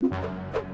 you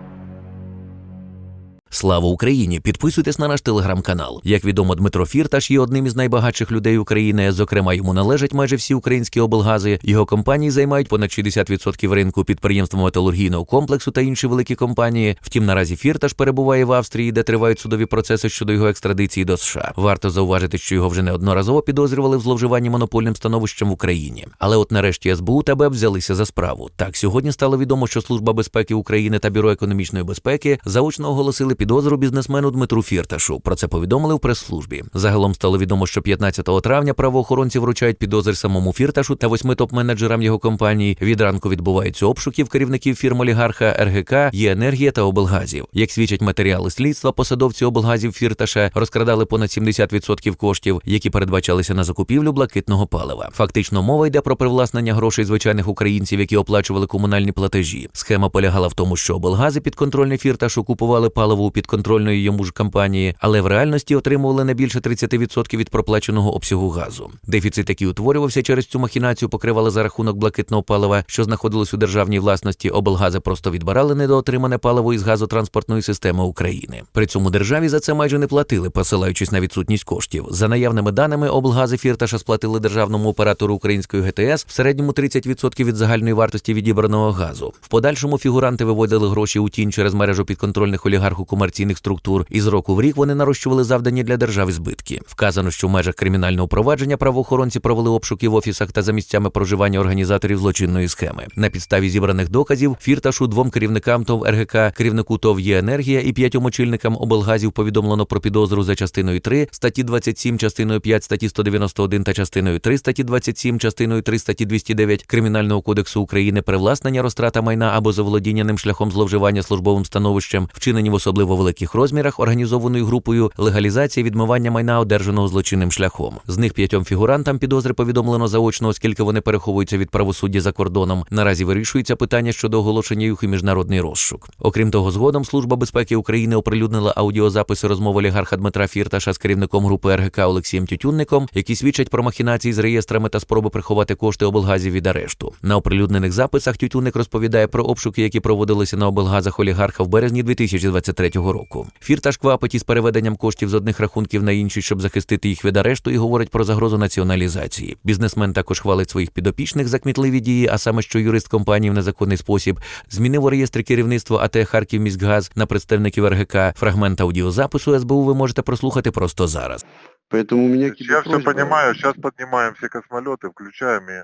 Слава Україні! Підписуйтесь на наш телеграм-канал. Як відомо, Дмитро Фірташ є одним із найбагатших людей України. Зокрема, йому належать майже всі українські облгази. Його компанії займають понад 60% ринку підприємства металургійного комплексу та інші великі компанії. Втім, наразі Фірташ перебуває в Австрії, де тривають судові процеси щодо його екстрадиції до США. Варто зауважити, що його вже неодноразово підозрювали в зловживанні монопольним становищем в Україні. Але от нарешті СБУ та БЕП взялися за справу. Так сьогодні стало відомо, що Служба безпеки України та Бюро економічної безпеки заочно оголосили підозру бізнесмену Дмитру Фірташу. Про це повідомили в прес-службі. Загалом стало відомо, що 15 травня правоохоронці вручають підозри самому Фірташу та восьми топ-менеджерам його компанії. Від ранку відбуваються обшуків керівників фірм олігарха РГК, «Є-енергія» та облгазів. Як свідчать матеріали слідства, посадовці облгазів Фірташа розкрадали понад 70% коштів, які передбачалися на закупівлю блакитного палива. Фактично мова йде про привласнення грошей звичайних українців, які оплачували комунальні платежі. Схема полягала в тому, що облгази підконтрольні Фірташу купували паливо підконтрольної йому ж компанії, але в реальності отримували не більше 30% від проплаченого обсягу газу. Дефіцит, який утворювався через цю махінацію, покривали за рахунок блакитного палива, що знаходилось у державній власності. Облгази просто відбирали недоотримане паливо із газотранспортної системи України. При цьому державі за це майже не платили, посилаючись на відсутність коштів. За наявними даними, облгази Фірташа сплатили державному оператору української ГТС в середньому 30% від загальної вартості відібраного газу. В подальшому фігуранти виводили гроші у тінь через мережу підконтрольних олігарху комерційних структур, і з року в рік вони нарощували завдані для держави збитки. Вказано, що в межах кримінального провадження правоохоронці провели обшуки в офісах та за місцями проживання організаторів злочинної схеми. На підставі зібраних доказів фірташу двом керівникам ТОВ РГК, керівнику ТОВ «Є енергія і п'ятьом очільникам облгазів повідомлено про підозру за частиною 3 статті 27, частиною 5 статті 191 та частиною 3 статті 27, частиною 3 статті 209 Кримінального кодексу України привласнення розтрата майна або заволодіння ним шляхом зловживання службовим становищем, вчинені в особливо великих розмірах організованою групою легалізація відмивання майна, одержаного злочинним шляхом. З них п'ятьом фігурантам підозри повідомлено заочно, оскільки вони переховуються від правосуддя за кордоном. Наразі вирішується питання щодо оголошення їх у міжнародний розшук. Окрім того, згодом Служба безпеки України оприлюднила аудіозаписи розмови олігарха Дмитра Фірташа з керівником групи РГК Олексієм Тютюнником, які свідчать про махінації з реєстрами та спроби приховати кошти облгазів від арешту. На оприлюднених записах Тютюнник розповідає про обшуки, які проводилися на облгазах олігарха в березні 2023 року. Фірташ квапить із переведенням коштів з одних рахунків на інші, щоб захистити їх від арешту, і говорить про загрозу націоналізації. Бізнесмен також хвалить своїх підопічних за кмітливі дії, а саме, що юрист компанії в незаконний спосіб змінив у реєстрі керівництва АТ Харків міськгаз на представників РГК. Фрагмент аудіозапису СБУ ви можете прослухати просто зараз. Поэтому у меня Я все понимаю, сейчас поднимаем все космолеты, включаем и...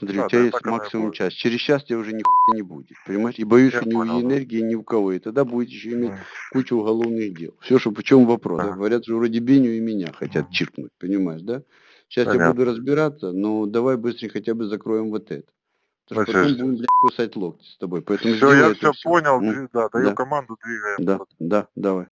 Смотри, Да, у тебя да, есть максимум будет. час. Через час тебя уже нихуя не будет. Понимаешь? И боюсь, Я что ни у понял, да. энергии, ни у кого. И тогда будете еще иметь М, кучу уголовных дел. Все, что чем вопрос. Ага. Говорят, что вроде Беню и меня хотят Мгм. чиркнуть, понимаешь, да? Сейчас я Понятно. буду разбираться, но давай быстрее хотя бы закроем вот это. Потому что Ну, потом будем, блядь, кусать локти с тобой. Поэтому Все, я все всё. понял, дви- да, даю Да. команду, двигаем. Да, да, давай.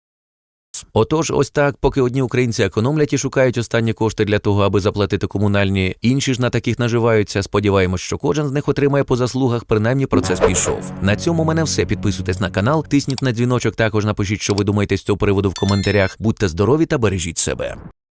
Отож, ось так, поки одні українці економлять і шукають останні кошти для того, аби заплатити комунальні, інші ж на таких наживаються. Сподіваємось, що кожен з них отримає по заслугах, принаймні процес пішов. На цьому мене все. Підписуйтесь на канал, тисніть на дзвіночок. Також напишіть, що ви думаєте з цього приводу в коментарях. Будьте здорові та бережіть себе.